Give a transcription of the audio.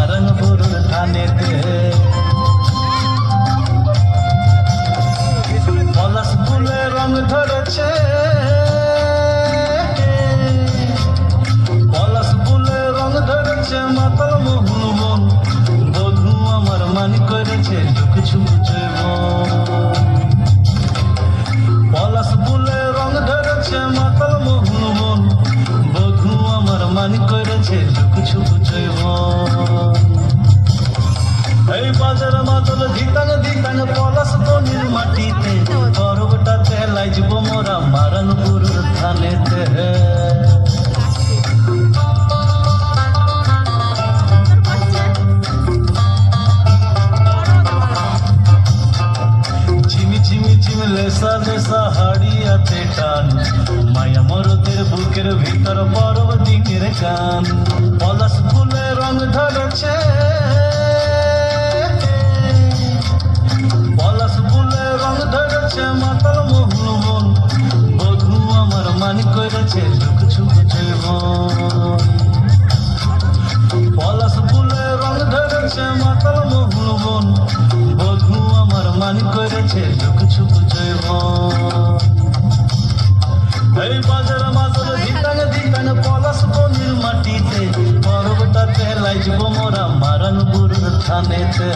বারণ গরুর ধানেতে পলাশ ফুলে রং ধরেছে। পলাশ ফুলে রং ধরেছে, মাতাল মোহন মন। বধু আমার মান করেছে চোখ ছুঁচে পলাশ ফুলে রং ধরেছে, মাতাল মোহন মন। বধু আমার মান করেছে চোখ ছুঁচে মন। এই বাজার মাতল ধিতাং ধিতাং পলাশ তনির মাটিতে। পর্বটাতে লাইজব মোরা মারানপুর থানেতে। লেসা লেসা হাড়িয়াতে টান। মায়া মরদের বুকের ভিতর পর্ব দিকের গান। পলাশ ফুলে রং ধরেছে। ধরেছে মাতাল মোহন। মন বধু আমার মানি করেছে ঝুক ঝুক জীবন পলাশ ফুলে রং ধরেছে মাতাল মোহন। বন বধু আমার মানি করেছে ঝুক ঝুক জীবন এই বাজার মাজার দিতান দিতান পলাশ বনির মাটিতে পর্বটাতে লাইজব মোরা মারান বুড়ির থানেতে।